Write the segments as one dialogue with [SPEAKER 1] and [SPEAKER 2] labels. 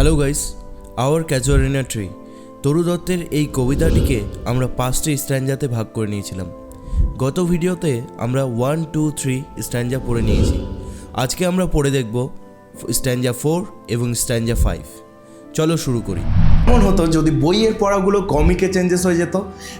[SPEAKER 1] Hello guys our casuarina tree Toru দত্তের এই কবিতাটিকে আমরা পাঁচটি স্ট্যান্ডাতে ভাগ করে নিয়েছিলাম। গত ভিডিওতে আমরা ওয়ান টু থ্রি স্ট্যান্ডা পড়ে নিয়েছি। আজকে আমরা পড়ে দেখব স্ট্যান্ডা ফোর এবং স্ট্যান্ডা ফাইভ চলো শুরু করি।
[SPEAKER 2] কেমন হতো যদি বইয়ের পড়াগুলো কমিকে চেঞ্জেস হয়ে যেত।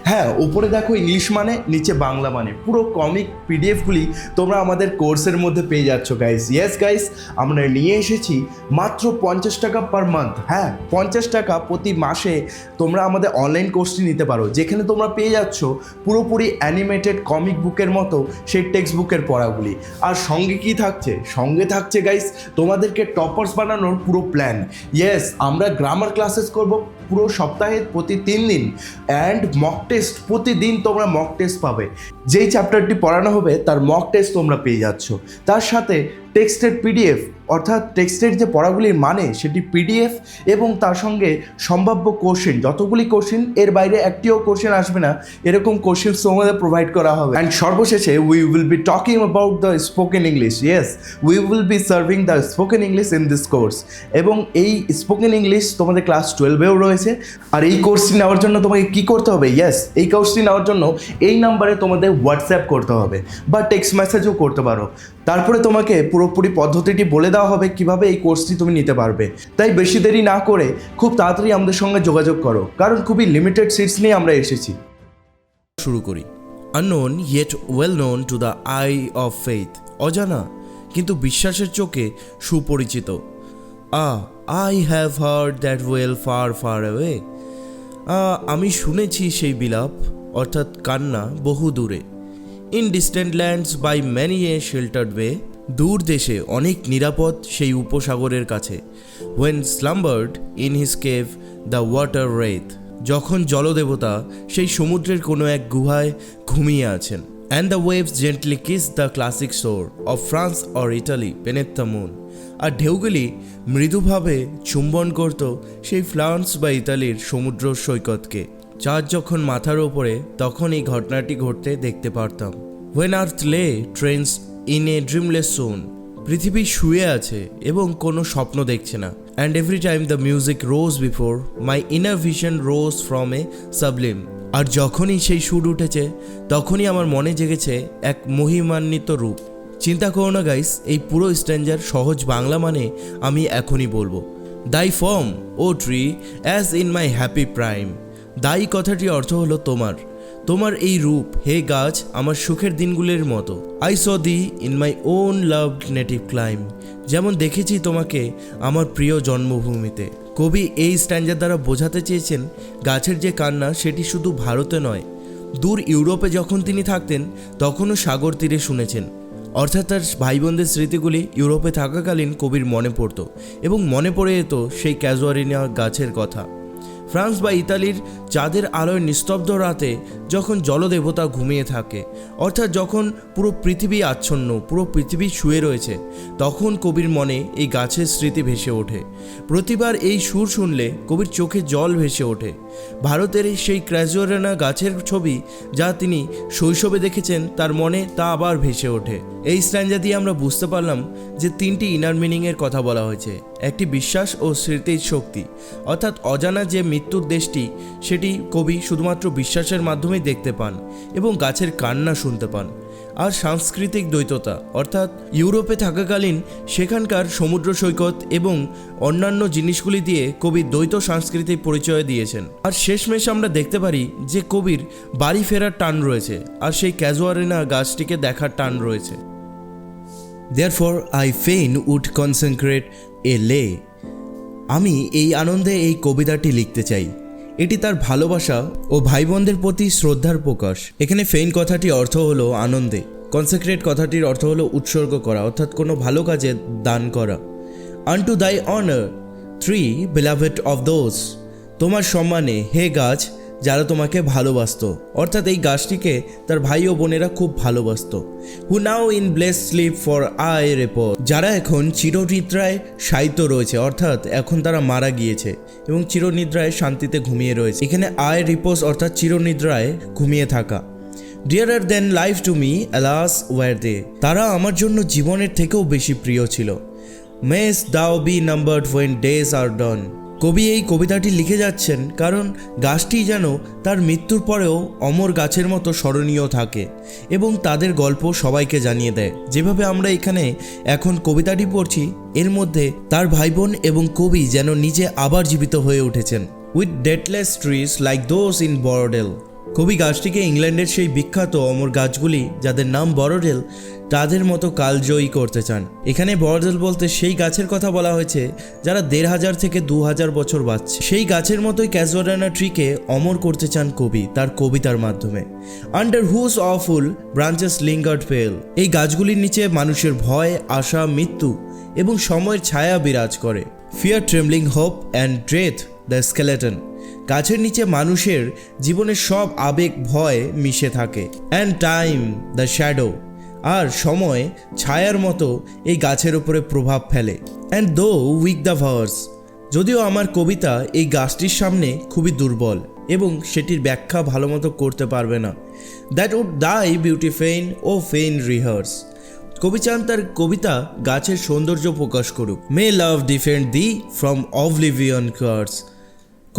[SPEAKER 2] হ্যাঁ উপরে দেখো ইংলিশ মানে নিচে বাংলা মানে। পুরো কমিক পিডিএফগুলি তোমরা আমাদের কোর্সের মধ্যে পেয়ে যাচ্ছ গাইস ইয়েস গাইস আমরা নিয়ে এসেছি মাত্র পঞ্চাশ টাকা পার মান্থ হ্যাঁ পঞ্চাশ টাকা প্রতি মাসে তোমরা আমাদের অনলাইন কোর্সটি নিতে পারো। যেখানে তোমরা পেয়ে যাচ্ছ পুরোপুরি অ্যানিমেটেড কমিক বুকের মতো সেই টেক্সট বুকের পড়াগুলি। আর সঙ্গে কি থাকছে? সঙ্গে থাকছে গাইস তোমাদেরকে টপার্স বানানোর পুরো প্ল্যান ইয়েস আমরা গ্রামার ক্লাসেস করব hope পুরো সপ্তাহে প্রতি তিন দিন অ্যান্ড মক টেস্ট প্রতিদিন তোমরা মক টেস্ট পাবে। যেই চ্যাপ্টারটি পড়ানো হবে, তার মক টেস্ট তোমরা পেয়ে যাচ্ছ। তার সাথে টেক্সটের পিডিএফ অর্থাৎ টেক্সটের যে পড়াগুলির মানে সেটি পিডিএফ এবং তার সঙ্গে সম্ভাব্য কোশ্চেন যতগুলি কোশ্চেন এর বাইরে একটিও কোশ্চেন আসবে না। এরকম কোশ্চেন তোমাদের প্রোভাইড করা হবে। অ্যান্ড সর্বশেষে we will be talking about the spoken English yes we will be serving the spoken English in this course এবং এই স্পোকেন ইংলিশ তোমাদের ক্লাস টুয়েলভেও রয়েছে। আর এই কোর্সটি নেওয়ার জন্য তোমাকে কি করতে হবে? ইয়েস এই কোর্সটি নেওয়ার জন্য এই নাম্বারে তোমাদের হোয়াটসঅ্যাপ করতে হবে বা টেক্সট মেসেজও করতে পারো। তারপরে তোমাকে পুরোপুরি পদ্ধতিটি বলে দেওয়া হবে কীভাবে এই কোর্সটি তুমি নিতে পারবে। তাই বেশি দেরি না করে খুব তাড়াতাড়ি আমাদের সঙ্গে যোগাযোগ করো, কারণ খুবই লিমিটেড সিটস নিয়ে আমরা এসেছি।
[SPEAKER 1] শুরু করি। Unknown yet well known to the eye of faith অজানা, কিন্তু বিশ্বাসের চোখে সুপরিচিত। আ I have heard that wail far far away আমি শুনেছি সেই বিলাপ, অর্থাৎ কান্না, বহু দূরে। In distant lands by many a sheltered bay দূর দেশে অনেক নিরাপদ সেই উপসাগরের কাছে। When slumbered in his cave the water wraith যখন জলদেবতা সেই সমুদ্রের কোনো এক গুহায় ঘুমিয়ে আছেন। And the waves gently kiss the classic shore of France or Italy the moon আর ঢেউগুলি মৃদুভাবে চুম্বন করত সেই ফ্রান্স বা ইতালির সমুদ্র সৈকতকে। চাঁদ যখন মাথার ওপরে, তখন এই ঘটনাটি ঘটতে দেখতে পারতাম। ওয়েন আর্থ লে ট্রেন্স ইন এ ড্রিমলেস সোন পৃথিবী শুয়ে আছে এবং কোনো স্বপ্ন দেখছে না। And every time the music rose before my inner vision rose from a sublime আর যখনই সেই সুর উঠেছে, তখনই আমার মনে জেগেছে এক মহিমান্বিত রূপ। চিন্তা করো না গাইস এই পুরো স্ট্যান্ডার সহজ বাংলা মানে আমি এখনই বলব। Thy form, O tree as in my happy prime thy কথাটির অর্থ হলো তোমার। তোমার এই রূপ, হে গাছ, আমার সুখের দিনগুলির মতো। I saw thee in my own love native clime যেমন দেখেছি তোমাকে আমার প্রিয় জন্মভূমিতে। কবি এই স্ট্যান্ডার দ্বারা বোঝাতে চেয়েছেন, গাছের যে কান্না, সেটি শুধু ভারতে নয়। দূর ইউরোপে যখন তিনি থাকতেন, তখনও সাগর তীরে শুনেছেন। অর্থাৎ তার ভাই বোনদের স্মৃতিগুলি ইউরোপে থাকাকালীন কবির মনে পড়তো এবং মনে পড়ে যেত সেই ক্যাজুয়ারিনিয়া গাছের কথা। ফ্রান্স বা ইতালির চাঁদের আলোয় নিস্তব্ধ রাতে যখন জলদেবতা ঘুমিয়ে থাকে, অর্থাৎ যখন পুরো পৃথিবী আচ্ছন্ন, পুরো পৃথিবী শুয়ে রয়েছে, তখন কবির মনে এই গাছের স্মৃতি ভেসে ওঠে। প্রতিবার এই সুর শুনলে কবির চোখে জল ভেসে ওঠে। ভারতের সেই ক্র্যাজুয়ারেনা গাছের ছবি যা তিনি শৈশবে দেখেছেন, তার মনে তা আবার ভেসে ওঠে। এই স্ট্যান্ডা দিয়ে আমরা বুঝতে পারলাম যে তিনটি ইনার মিনিংয়ের কথা বলা হয়েছে। একটি বিশ্বাস ও স্মৃতির শক্তি, অর্থাৎ অজানা যে মৃত্যুর দেশটি, সেটি কবি শুধুমাত্র বিশ্বাসের মাধ্যমেই দেখতে পান এবং গাছের কান্না শুনতে পান। আর সাংস্কৃতিক দ্বৈততা, অর্থাৎ ইউরোপে থাকাকালীন সেখানকার সমুদ্র সৈকত এবং অন্যান্য জিনিসগুলি দিয়ে কবি দ্বৈত সাংস্কৃতিক পরিচয় দিয়েছেন। আর শেষমেশ আমরা দেখতে পারি যে কবির বাড়ি ফেরার টান রয়েছে আর সেই ক্যাজুয়ারিনা গাছটিকে দেখার টান রয়েছে। Therefore I fain would concentrate a lay আমি এই আনন্দে এই কবিতাটি লিখতে চাই। এটি তার ভালোবাসা ও ভাই বোনদের প্রতি শ্রদ্ধার প্রকাশ। এখানে ফেইন কথাটি অর্থ হলো আনন্দে। কনসেক্রেট কথাটির অর্থ হলো উৎসর্গ করা, অর্থাৎ কোনো ভালো কাজে দান করা। Unto thy honour tree beloved of those তোমার সম্মানে, হে গাছ যারা তোমাকে ভালোবাসতো। অর্থাৎ এই গাছটিকে তার ভাই ও বোনেরা খুব ভালোবাসতো। Who now in blessed sleep for aye repose যারা এখন চিরনিদ্রায় সাহিত্য রয়েছে, অর্থাৎ এখন তারা মারা গিয়েছে এবং চিরনিদ্রায় শান্তিতে ঘুমিয়ে রয়েছে। এখানে আয় রিপোজ অর্থাৎ চিরনিদ্রায় ঘুমিয়ে থাকা। Dearer than life to me alas were they তারা আমার জন্য জীবনের থেকেও বেশি প্রিয় ছিল। Mayst thou be number when days are done কবি এই কবিতাটি লিখে যাচ্ছেন কারণ গাছটি যেন তার মৃত্যুর পরেও অমর গাছের মতো স্মরণীয় থাকে এবং তাদের গল্প সবাইকে জানিয়ে দেয়। যেভাবে আমরা এখানে এখন কবিতাটি পড়ছি, এর মধ্যে তার ভাই বোন এবং কবি যেন নিজে আবার জীবিত হয়ে উঠেছেন। With deathless trees like those in Borrowdale. কবি গাছটিকে ইংল্যান্ডের সেই বিখ্যাত অমর গাছগুলি, যাদের নাম বড়ডেল, তাদের মতো কালজয়ী করতে চান। এখানে বড়ডেল বলতে সেই গাছের কথা বলা হয়েছে, যারা দেড় হাজার থেকে দু হাজার বছর বাঁচছে। সেই গাছের মতোই ক্যাজুয়াডানা ট্রিকে অমর করতে চান কবি তার কবিতার মাধ্যমে। আন্ডার হুস অফুল ব্রাঞ্চেস লিঙ্গার্ড পেল এই গাছগুলির নিচে মানুষের ভয়, আশা, মৃত্যু এবং সময়ের ছায়া বিরাজ করে। ফিয়ার ট্রেমলিং হোপ অ্যান্ড ড্রেথ দ্য স্কেলেটন। গাছের নিচে মানুষের জীবনের সব আবেগ, ভয় মিশে থাকে। অ্যান্ড টাইম দ্য শ্যাডো আর সময় ছায়ার মতো এই গাছের উপরে প্রভাব ফেলে। অ্যান্ড দো উইক দ্য ভার্স যদিও আমার কবিতা এই গাছটির সামনে খুবই দুর্বল এবং সেটির ব্যাখ্যা ভালো মতো করতে পারবে না। That would thy beauty fain oh fain rehearse কবি চান তার কবিতা গাছের সৌন্দর্য প্রকাশ করুক। May love defend thee from oblivion curse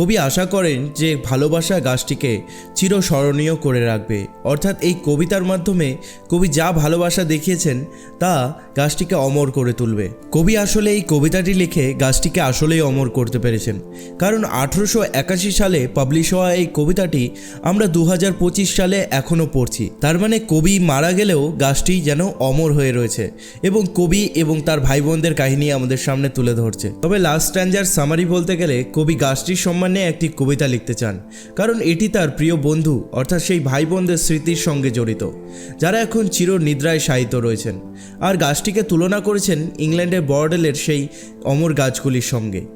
[SPEAKER 1] কবি আশা করেন যে ভালোবাসা গাছটিকে চিরস্মরণীয় করে রাখবে। অর্থাৎ এই কবিতার মাধ্যমে কবি যা ভালোবাসা দেখিয়েছেন, তা গাছটিকে অমর করে তুলবে। কবি আসলে এই কবিতাটি লিখে গাছটিকে আসলেই অমর করতে পেরেছেন। কারণ আঠেরোশো একাশি সালে পাবলিশ হওয়া এই কবিতাটি আমরা দু হাজার পঁচিশ সালে এখনও পড়ছি। তার মানে কবি মারা গেলেও গাছটি যেন অমর হয়ে রয়েছে এবং কবি এবং তার ভাই বোনদের কাহিনী আমাদের সামনে তুলে ধরছে। তবে লাস্ট স্ট্যান্ডার সামারি বলতে গেলে কবি গাছটির সম্মানে একটি কবিতা লিখতে চান, কারণ এটি তার প্রিয় বন্ধু, অর্থাৎ সেই ভাই বোনদের স্মৃতির সঙ্গে জড়িত, যারা এখন চির নিদ্রায় শায়িত রয়েছেন। আর গাছটিকে তুলনা করেছেন ইংল্যান্ডের বর্ডেলের সেই অমর গাছগুলির সঙ্গে।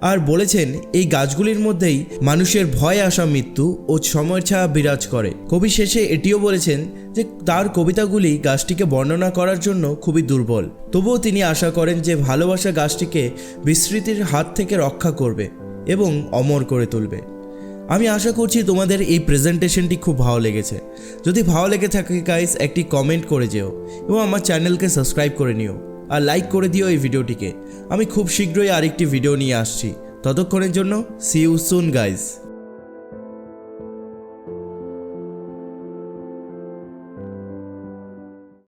[SPEAKER 1] আর বলেছেন, এই গাছগুলির মধ্যেই মানুষের ভয় আসা মৃত্যু ও সময়ের ছায়া বিরাজ করে। কবি শেষে এটিও বলেছেন যে, তার কবিতাগুলি গাছটিকে বর্ণনা করার জন্য খুবই দুর্বল। তবুও তিনি আশা করেন যে, ভালোবাসা গাছটিকে বিস্মৃতির হাত থেকে রক্ষা করবে। এবং অমর করে তুলবে। আমি আশা করছি তোমাদের এই প্রেজেন্টেশনটি খুব ভালো লেগেছে। যদি ভালো লেগে থাকে গাইস একটি কমেন্ট করে যেও এবং আমার চ্যানেলকে সাবস্ক্রাইব করে নিও আর লাইক করে দিও এই ভিডিওটিকে। আমি খুব শীঘ্রই আরেকটি ভিডিও নিয়ে আসছি। ততক্ষণের জন্য সি ইউ সুন গাইস